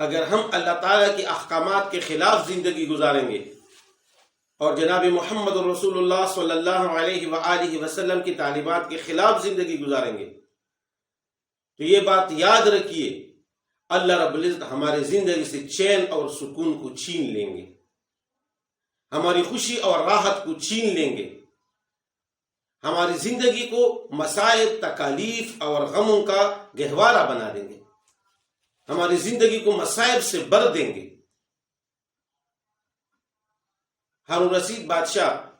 اگر ہم اللہ تعالیٰ کے احکامات کے خلاف زندگی گزاریں گے۔ اور جناب محمد رسول اللہ صلی اللہ علیہ وآلہ وسلم کی تعلیمات کے خلاف زندگی گزاریں گے۔ تو یہ بات یاد رکھیے، اللہ رب العزت ہماری زندگی سے چین اور سکون کو چھین لیں گے۔ ہماری خوشی اور راحت کو چھین لیں گے۔ ہماری زندگی کو مسائل، تکالیف اور غموں کا گہوارہ بنا دیں گے۔ ہماری زندگی کو مسائب سے بر دیں گے۔ ہارون رشید بادشاہ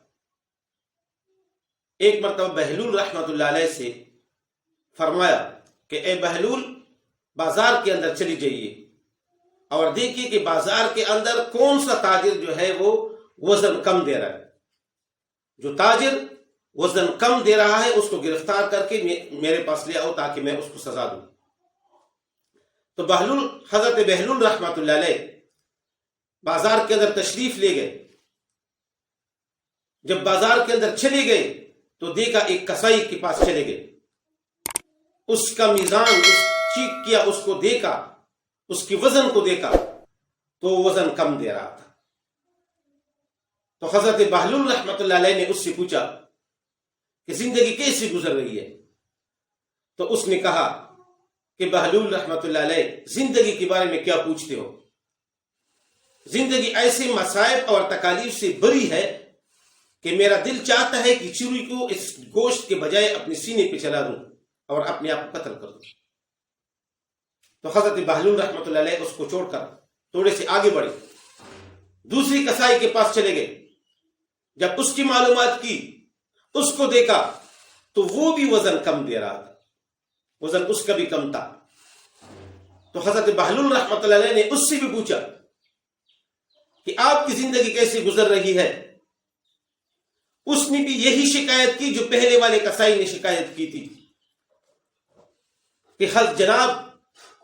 ایک مرتبہ بہلول رحمت اللہ علیہ سے فرمایا کہ اے بہلول، بازار کے اندر چلی جائیے۔ اور دیکھیے کہ بازار کے اندر کون سا تاجر جو ہے وہ وزن کم دے رہا ہے۔ جو تاجر وزن کم دے رہا ہے، اس کو گرفتار کر کے میرے پاس لے آؤ تاکہ میں اس کو سزا دوں۔ تو بہلول حضرت بہلول رحمت اللہ علیہ بازار کے اندر تشریف لے گئے۔ جب بازار کے اندر چلے گئے تو دیکھا ایک کسائی کے پاس چلے گئے۔ اس کا میزان، اس چیک کیا، اس کو دیکھا، اس کی وزن کو دیکھا تو وزن کم دے رہا تھا۔ تو حضرت بہلول رحمت اللہ علیہ نے اس سے پوچھا کہ زندگی کیسی گزر رہی ہے؟ تو اس نے کہا کہ بہلول رحمت اللہ علیہ، زندگی کے بارے میں کیا پوچھتے ہو؟ زندگی ایسے مسائب اور تکالیف سے بری ہے کہ میرا دل چاہتا ہے کہ چوری کو اس گوشت کے بجائے اپنے سینے پہ چلا دوں اور اپنے آپ کو قتل کر دوں۔ تو حضرت بہلول رحمت اللہ علیہ اس کو چھوڑ کر تھوڑے سے آگے بڑھے۔ دوسری کسائی کے پاس چلے گئے۔ جب اس کی معلومات کی، اس کو دیکھا تو وہ بھی وزن کم دے رہا تھا۔ وزن اس کا بھی کم تھا۔ تو حضرت بہلول رحمت اللہ علیہ نے اس سے بھی پوچھا کہ آپ کی زندگی کیسے گزر رہی ہے؟ اس نے بھی یہی شکایت کی جو پہلے والے کسائی نے شکایت کی تھی کہ حضرت جناب،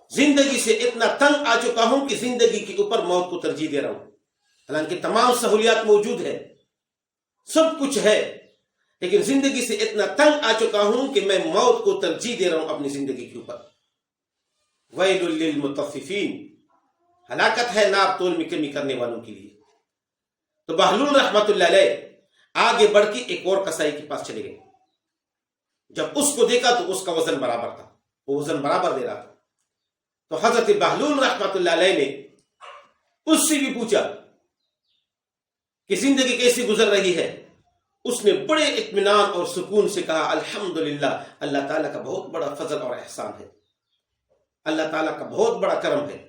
زندگی سے اتنا تنگ آ چکا ہوں کہ زندگی کے اوپر موت کو ترجیح دے رہا ہوں۔ حالانکہ تمام سہولیات موجود ہے سب کچھ ہے۔ لیکن زندگی سے اتنا تنگ آ چکا ہوں کہ میں موت کو ترجیح دے رہا ہوں اپنی زندگی کے اوپر۔ ویل للمطففین۔ ہلاکت ہے ناب تول میں کمی کرنے والوں کے لیے۔ تو بہلول رحمت اللہ علیہ آگے بڑھ کے ایک اور کسائی کے پاس چلے گئے۔ جب اس کو دیکھا تو اس کا وزن برابر تھا۔ وہ وزن برابر دے رہا تھا۔ تو حضرت بہلول رحمت اللہ علیہ نے اس سے بھی پوچھا کہ زندگی کیسی گزر رہی ہے؟ اس نے بڑے اطمینان اور سکون سے کہا، الحمدللہ، اللہ تعالیٰ کا بہت بڑا فضل اور احسان ہے۔ اللہ تعالیٰ کا بہت بڑا کرم ہے۔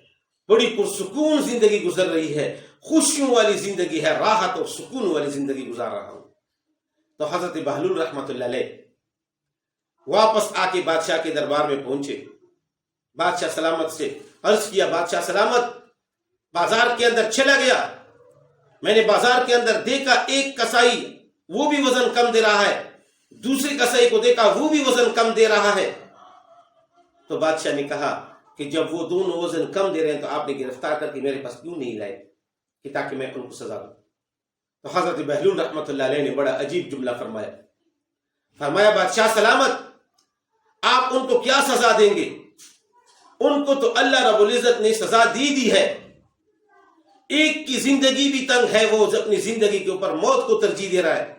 بڑی پرسکون زندگی گزر رہی ہے۔ خوشیوں والی زندگی ہے، راحت اور سکون والی زندگی گزار رہا ہوں۔ تو حضرت بہلول رحمت اللہ علیہ واپس آ کے بادشاہ کے دربار میں پہنچے۔ بادشاہ سلامت سے عرض کیا، بادشاہ سلامت، بازار کے اندر چلا گیا۔ میں نے بازار کے اندر دیکھا ایک کسائی وہ بھی وزن کم دے رہا ہے۔ دوسری کسائی کو دیکھا، وہ بھی وزن کم دے رہا ہے۔ تو بادشاہ نے کہا کہ جب وہ دونوں وزن کم دے رہے ہیں تو آپ نے گرفتار کر کے میرے پاس کیوں نہیں لائے؟ کہ تاکہ میں ان کو سزا دوں۔ تو حضرت بہلول رحمت اللہ علیہ نے بڑا عجیب جملہ فرمایا۔ فرمایا، بادشاہ سلامت، آپ ان کو کیا سزا دیں گے؟ ان کو تو اللہ رب العزت نے سزا دی دی ہے۔ ایک کی زندگی بھی تنگ ہے، وہ اپنی زندگی کے اوپر موت کو ترجیح دے رہا ہے۔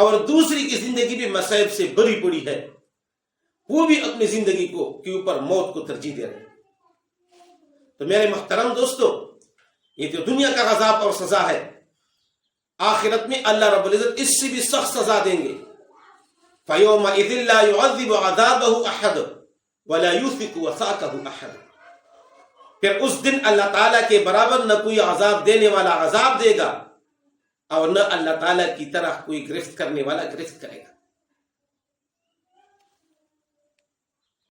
اور دوسری کی زندگی بھی مسائب سے بری پڑی ہے۔ وہ بھی اپنی زندگی کو کے اوپر موت کو ترجیح دے رہے ہیں۔ تو میرے محترم دوستو، یہ تو دنیا کا عذاب اور سزا ہے، آخرت میں اللہ رب العزت اس سے بھی سخت سزا دیں گے۔ فَيَوْمَ إِذِ اللَّهِ يُعَذِّبُ عَذَابَهُ أَحَدٌ وَلَا يُثِقُ وَثَاقَهُ أَحَدٌ پھر اس دن اللہ تعالیٰ کے برابر نہ کوئی عذاب دینے والا عذاب دے گا۔ اور نہ اللہ تعالیٰ کی طرح کوئی گرفت کرنے والا گرفت کرے گا۔